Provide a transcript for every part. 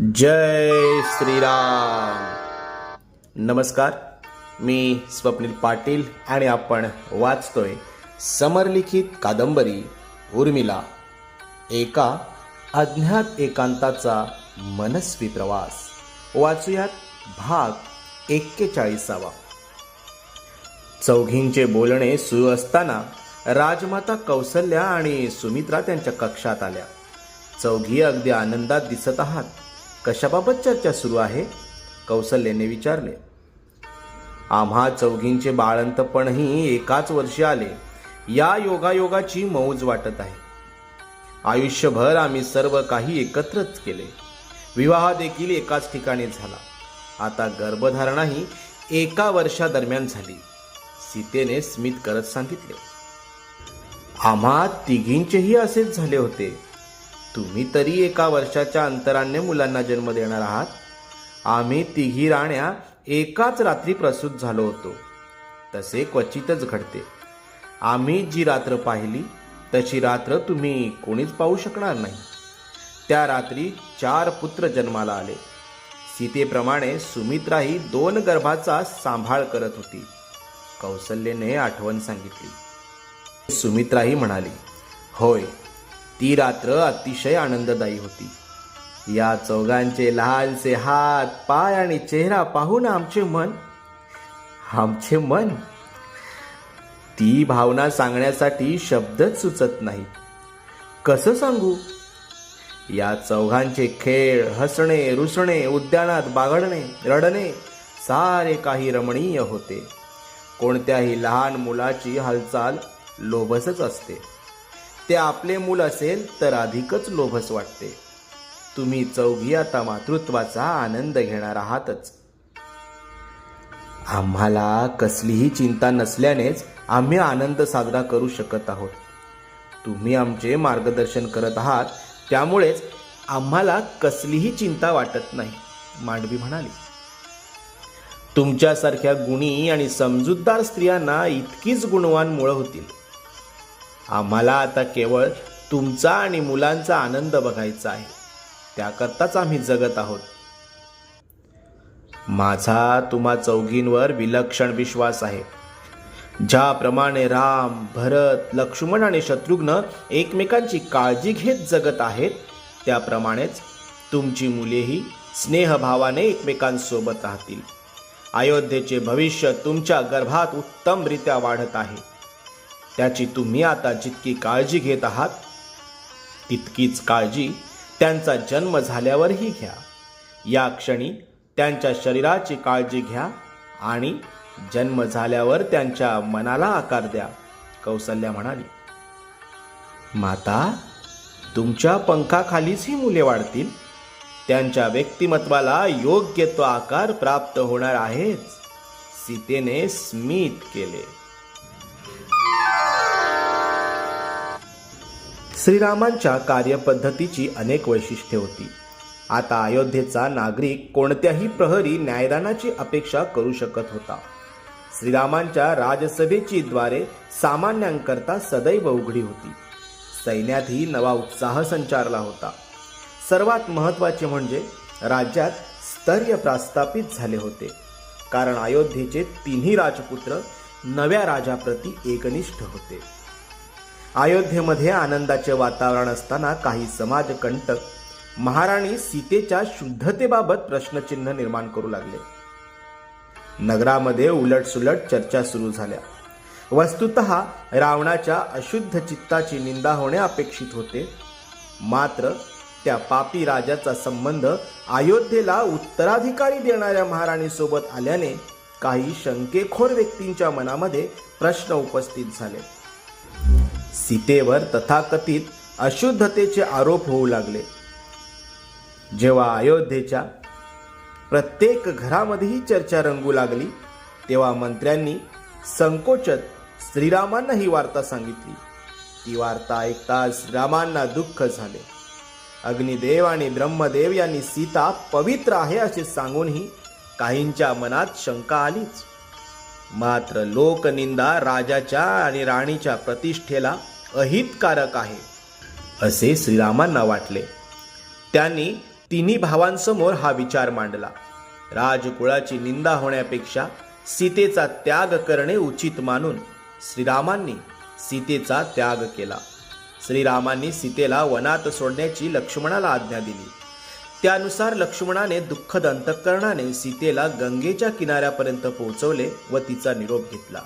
जय श्रीराम. नमस्कार मी स्वप्नील पाटील आणि आपण वाचतोय समरलिखित कादंबरी उर्मिला. एका अज्ञात एकांताचा मनस्वी प्रवास. वाचूयात भाग एक्केचाळीसावा. चौघींचे बोलणे सुरू असताना राजमाता कौसल्या आणि सुमित्रा त्यांच्या कक्षात आल्या. चौघी अगदी आनंदात दिसत आहात. कशाबाबत चर्चा सुरू आहे? कौसल्याने विचारले. आम्हा चौघींचे बाळंतपणही एकाच वर्षी आले. या योगायोगाची मौज वाटत आहे. आयुष्यभर आम्ही सर्व काही एकत्रच केले. विवाह देखील एकाच ठिकाणी झाला. आता गर्भधारणाही एका वर्षादरम्यान झाली. सीतेने स्मित करत सांगितले. आम्हा तिघींचेही असेच झाले होते. तुम्ही तरी एका वर्षाच्या अंतराने मुलांना जन्म देणार आहात. आम्ही तिघी राण्या एकाच रात्री प्रसूत झालो होतो. तसे क्वचितच घडते. आम्ही जी रात्र पाहिली तशी रात्र तुम्ही कोणीच पाहू शकणार नाही. त्या रात्री चार पुत्र जन्माला आले. सीतेप्रमाणे सुमित्राही दोन गर्भाचा सांभाळ करत होती. कौसल्यने आठवण सांगितली. सुमित्राही म्हणाली होय ती रात्र अतिशय आनंददायी होती. या चौघांचे लहानसे हात पाय आणि चेहरा पाहून आमचे मन आमचे मन ती भावना सांगण्यासाठी शब्दच सुचत नाही. कसं सांगू? या चौघांचे खेळ हसणे रुसणे उद्यानात बागडणे रडणे सारे काही रमणीय होते. कोणत्याही लहान मुलाची हालचाल लोभसच असते. ते आपले मूल असेल तर अधिकच लोभस वाटते. तुम्ही चौघी आता मातृत्वाचा आनंद घेणार आहातच. आम्हाला कसलीही चिंता नसल्यानेच आम्ही आनंद साजरा करू शकत आहोत. तुम्ही आमचे मार्गदर्शन करत आहात त्यामुळेच आम्हाला कसलीही चिंता वाटत नाही मांडवी म्हणाली. तुमच्यासारख्या गुणी आणि समजूतदार स्त्रियांना इतकीच गुणवान मुळं होतील. आम्हाला आता केवळ तुमचा आणि मुलांचा आनंद बघायचा आहे. त्याकरताच आम्ही जगत आहोत. माझा तुम्हा चौघींवर विलक्षण विश्वास आहे. ज्याप्रमाणे राम भरत लक्ष्मण आणि शत्रुघ्न एकमेकांची काळजी घेत जगत आहेत त्याप्रमाणेच तुमची मुलेही स्नेहभावाने एकमेकांसोबत राहतील. अयोध्येचे भविष्य तुमच्या गर्भात उत्तमरित्या वाढत आहे. त्याची तुम्ही आता जितकी काळजी घेत आहात तितकीच काळजी त्यांचा जन्म झाल्यावरही घ्या. या क्षणी त्यांच्या शरीराची काळजी घ्या आणि जन्म झाल्यावर त्यांच्या मनाला आकार द्या. कौसल्या म्हणाली माता तुमच्या पंखाखालीच ही मुले वाढतील. त्यांच्या व्यक्तिमत्वाला योग्य तो आकार प्राप्त होणार आहेच. सीतेने स्मित केले. श्रीरामांच्या कार्यपद्धतीची अनेक वैशिष्ट्ये होती. आता अयोध्येचा नागरिक कोणत्याही प्रहरी न्यायदानाची अपेक्षा करू शकत होता. श्रीरामांच्या राजसभेची द्वारे सामान्यांकरता सदैव उघडी होती. सैन्यातही नवा उत्साह संचारला होता. सर्वात महत्त्वाचे म्हणजे राज्यात स्तर्य प्रस्थापित झाले होते. कारण अयोध्येचे तिन्ही राजपुत्र नव्या राजाप्रती एकनिष्ठ होते. अयोध्येमध्ये आनंदाचे वातावरण असताना काही समाजकंटक महाराणी सीतेच्या शुद्धतेबाबत प्रश्नचिन्ह निर्माण करू लागले. नगरामध्ये उलटसुलट चर्चा सुरू झाल्या. वस्तुत रावणाच्या अशुद्ध चित्ताची निंदा होणे अपेक्षित होते. मात्र त्या पापी राजाचा संबंध अयोध्येला उत्तराधिकारी देणाऱ्या महाराणीसोबत आल्याने काही शंकेखोर व्यक्तींच्या मनामध्ये प्रश्न उपस्थित झाले. सीतेवर तथाकथित अशुद्धतेचे आरोप होऊ लागले. जेव्हा अयोध्येच्या प्रत्येक घरामध्येही चर्चा रंगू लागली तेव्हा मंत्र्यांनी संकोचत श्रीरामांना ही वार्ता सांगितली. ती वार्ता ऐकता श्रीरामांना दुःख झाले. अग्निदेव आणि ब्रह्मदेव यांनी सीता पवित्र आहे असे सांगूनही काहींच्या मनात शंका आलीच. मात्र लोकनिंदा राजाच्या आणि राणीच्या प्रतिष्ठेला अहितकारक आहे असे श्रीरामांना वाटले. त्यांनी तिन्ही भावांसमोर हा विचार मांडला. राजकुळाची निंदा होण्यापेक्षा सीतेचा त्याग करणे उचित मानून श्रीरामांनी सीतेचा त्याग केला. श्रीरामांनी सीतेला वनात सोडण्याची लक्ष्मणाला आज्ञा दिली. त्यानुसार लक्ष्मणाने दुःखद अंतःकरणाने सीतेला गंगेच्या किनाऱ्यापर्यंत पोहोचवले व तिचा निरोप घेतला.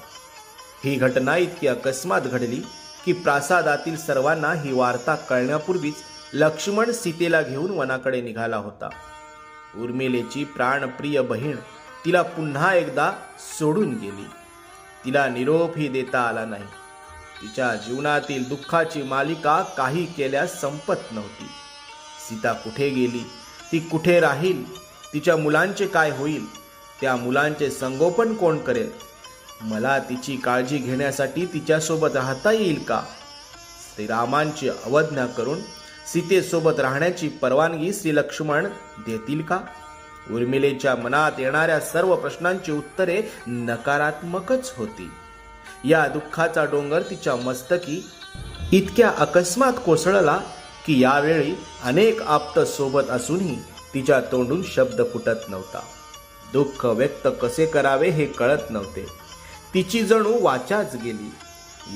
ही घटना इतकी अकस्मात घडली की प्रासादातील सर्वांना ही वार्ता कळण्यापूर्वीच लक्ष्मण सीतेला घेऊन वनाकडे निघाला होता. उर्मिलेची प्राणप्रिय बहीण तिला पुन्हा एकदा सोडून गेली. तिला निरोपही देता आला नाही. तिच्या जीवनातील दुःखाची मालिका काही केल्यास संपत नव्हती. सीता कुठे गेली? ती कुठे राहील? तिच्या मुलांचे काय होईल? त्या मुलांचे संगोपन कोण करेल? मला तिची काळजी घेण्यासाठी तिच्यासोबत राहता येईल का? श्रीरामांची अवज्ञा करून सीतेसोबत राहण्याची परवानगी श्री लक्ष्मण देतील का? उर्मिलेच्या मनात येणाऱ्या सर्व प्रश्नांची उत्तरे नकारात्मकच होती. या दुःखाचा डोंगर तिच्या मस्तकी इतक्या अकस्मात कोसळला की यावेळी अनेक आप्त सोबत असूनही तिच्या तोंडून शब्द फुटत नव्हता. दुःख व्यक्त कसे करावे हे कळत नव्हते. तिची जणू वाचाच गेली.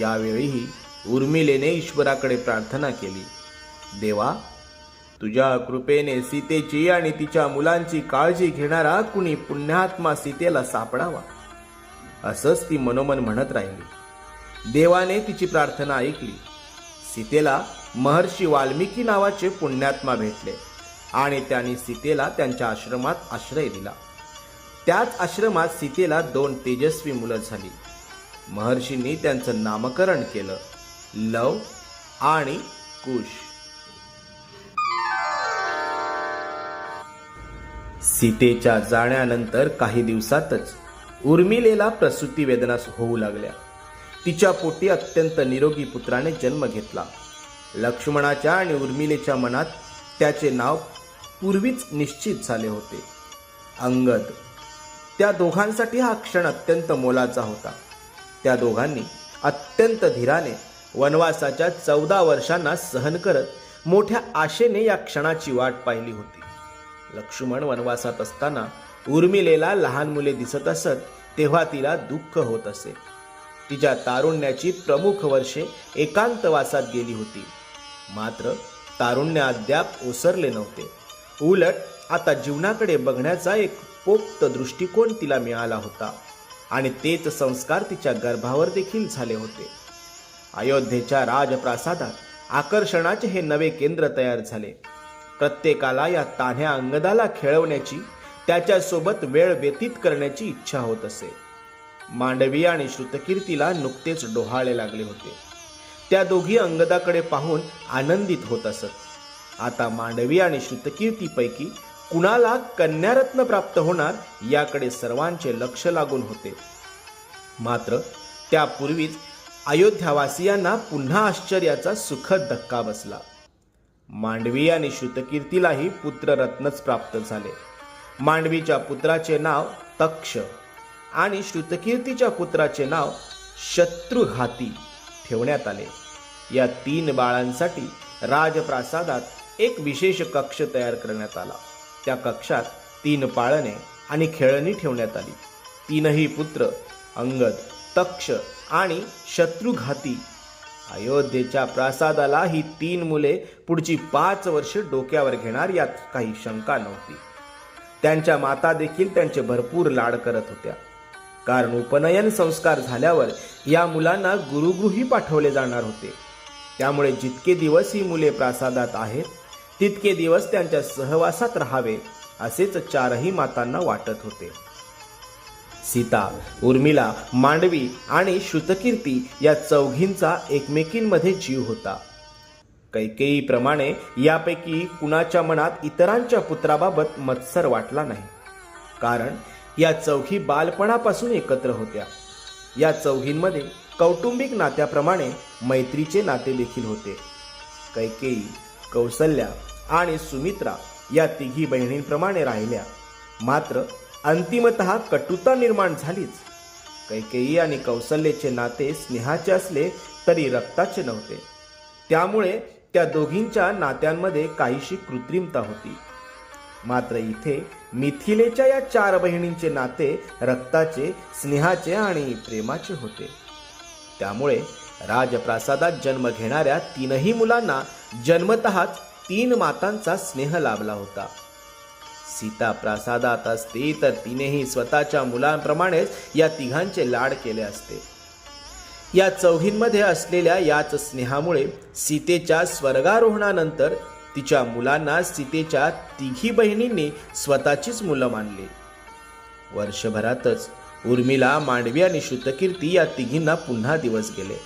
यावेळीही उर्मिलेने ईश्वराकडे प्रार्थना केली. देवा तुझ्या कृपेने सीतेची आणि तिच्या मुलांची काळजी घेणारा कुणी पुण्यात्मा सीतेला सापडावा? असंच ती मनोमन म्हणत राहिली. देवाने तिची प्रार्थना ऐकली. सीतेला महर्षी वाल्मिकी नावाचे पुण्यात्मा भेटले आणि त्यांनी सीतेला त्यांच्या आश्रमात आश्रय दिला. त्याच आश्रमात सीतेला दोन तेजस्वी मुलं झाली. महर्षींनी त्यांचं नामकरण केलं. लव आणि कुश. सीतेच्या जाण्यानंतर काही दिवसातच उर्मिलेला प्रसूती वेदना होऊ लागल्या. तिच्या पोटी अत्यंत निरोगी पुत्राने जन्म घेतला. लक्ष्मणाच्या आणि उर्मिलेच्या मनात त्याचे नाव पूर्वीच निश्चित झाले होते. अंगद. त्या दोघांसाठी हा क्षण अत्यंत मोलाचा होता. त्या दोघांनी अत्यंत धीराने वनवासाच्या चौदा वर्षांना सहन करत मोठ्या आशेने या क्षणाची वाट पाहिली होती. लक्ष्मण वनवासात असताना उर्मिलेला लहान मुले दिसत असत तेव्हा तिला दुःख होत असे. तिच्या तारुण्याची प्रमुख वर्षे एकांतवासात गेली होती. मात्र तारुण्य अद्याप ओसरले नव्हते. उलट आता जीवनाकडे बघण्याचा एक पोक्त दृष्टिकोन तिला मिळाला होता आणि तेच संस्कार तिच्या गर्भावर देखील झाले होते. अयोध्येच्या राजप्रासादात आकर्षणाचे हे नवे केंद्र तयार झाले. प्रत्येकाला या तान्ह्या अंगदाला खेळवण्याची त्याच्यासोबत वेळ व्यतीत करण्याची इच्छा होत असे. मांडवी आणि श्रुतकीर्तीला नुकतेच डोहाळे लागले होते. त्या दोघी अंगदाकडे पाहून आनंदित होत असत. आता मांडवी आणि श्रुतकीर्तीपैकी कुणाला कन्यारत्न प्राप्त होणार याकडे सर्वांचे लक्ष लागून होते. मात्र त्यापूर्वीच अयोध्यावासियांना पुन्हा आश्चर्याचा सुखद धक्का बसला. मांडवी आणि श्रुतकीर्तीलाही पुत्ररत्नच प्राप्त झाले. मांडवीच्या पुत्राचे नाव तक्ष आणि श्रुतकीर्तीच्या पुत्राचे नाव शत्रुघाती ठेवण्यात आले. या तीन बाळांसाठी राजप्रासादात एक विशेष कक्ष तयार करण्यात आला. त्या कक्षात तीन पाळणे आणि खेळणी ठेवण्यात आली. तीनही पुत्र अंगद तक्ष आणि शत्रुघाती. अयोध्येच्या प्रासादाला ही तीन मुले पुढची पाच वर्ष डोक्यावर घेणार यात काही शंका नव्हती. त्यांच्या माता देखील त्यांचे भरपूर लाड करत होत्या. कारण उपनयन संस्कार झाल्यावर या मुलांना गुरुगृही पाठवले जाणार होते. त्यामुळे जितके दिवस ही मुले प्रासादात आहेत तितके दिवस त्यांच्या सहवासात राहावे असेच चारही मातांना वाटत होते. सीता उर्मिला मांडवी आणि श्रुतकीर्ती या चौघींचा एकमेकींमध्ये जीव होता. कैकेयीप्रमाणे यापैकी कुणाच्या मनात इतरांच्या पुत्राबाबत मत्सर वाटला नाही. कारण या चौघी बालपणापासून एकत्र होत्या. या चौघींमध्ये कौटुंबिक नात्याप्रमाणे मैत्रीचे नाते देखील होते. कैकेयी कौसल्या आणि सुमित्रा या तिघी बहिणींप्रमाणे राहिल्या. मात्र अंतिमत कटुता निर्माण झालीच. कैकेयी आणि कौसल्याचे नाते स्नेहाचे असले तरी रक्ताचे नव्हते. त्यामुळे त्या दोघींच्या नात्यांमध्ये काहीशी कृत्रिमता होती. मात्र इथे मिथिलेच्या या चार बहिणींचे नाते रक्ताचे स्नेहाचे आणि प्रेमाचे होते. त्यामुळे राजप्रासादात जन्म घेणाऱ्या तीनही मुलांना जन्मतःच तीन मातांचा स्नेह लाभला होता. सीता प्रासादात असती तर तिनेही स्वतःच्या मुलांप्रमाणेच या तिघांचे लाड केले असते. या चौघींमध्ये असलेल्या याच स्नेहामुळे सीतेच्या स्वर्गारोहणानंतर तिच्या मुलांना सीतेच्या तिघी बहिणींनी स्वतःचीच मुलं मानली. वर्षभरातच उर्मिला मांडवी आणि श्रुतकीर्ती या तिघींना पुन्हा दिवस गेले.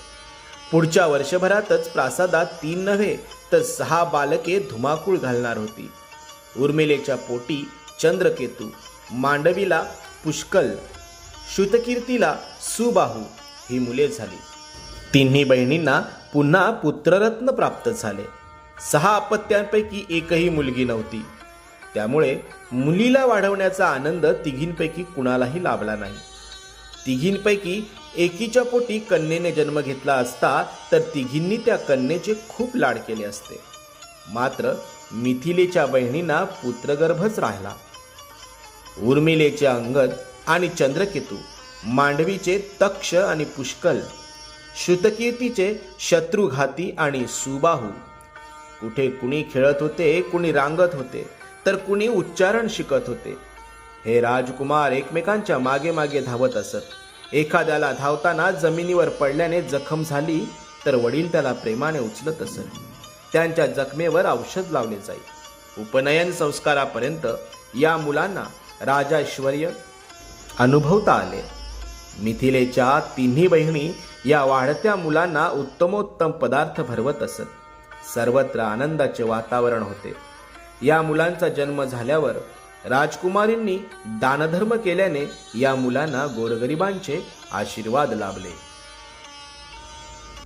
पुढच्या वर्षभरातच प्रासादात तीन नव्हे तर सहा बालके धुमाकूळ घालणार होती. उर्मिलेच्या पोटी चंद्रकेतू मांडवीला पुष्कल श्रुतकीर्तीला सुबाहू ही मुले झाली. तिन्ही बहिणींना पुन्हा पुत्ररत्न प्राप्त झाले. सहा अपत्यांपैकी एकही मुलगी नव्हती. त्यामुळे मुलीला वाढवण्याचा आनंद तिघींपैकी कुणालाही लाभला नाही. तिघींपैकी एकीच्या पोटी कन्येने जन्म घेतला असता तर तिघींनी त्या कन्येचे खूप लाड केले असते. मात्र मिथिलेच्या बहिणींना पुत्रगर्भच राहिला. उर्मिलेचे अंगद आणि चंद्रकेतू मांडवीचे तक्ष आणि पुष्कल श्रुतकीर्तीचे शत्रुघाती आणि सुबाहू. कुठे कुणी खेळत होते कुणी रांगत होते. तर कुणी उच्चारण शिकत होते. हे राजकुमार एकमेकांच्या मागे मागे धावत असत. एखाद्याला धावताना जमिनीवर पडल्याने जखम झाली तर वडील त्याला प्रेमाने उचलत असत. त्यांच्या जखमेवर औषध लावले जाई. उपनयन संस्कारापर्यंत या मुलांना राजाश्वर्य अनुभवता आले. मिथिलेच्या तिन्ही बहिणी या वाढत्या मुलांना उत्तमोत्तम पदार्थ भरवत असत. सर्वत्र आनंदाचे वातावरण होते. या मुलांचा जन्म झाल्यावर राजकुमारींनी दानधर्म केल्याने या मुलांना गोरगरिबांचे आशीर्वाद लाभले.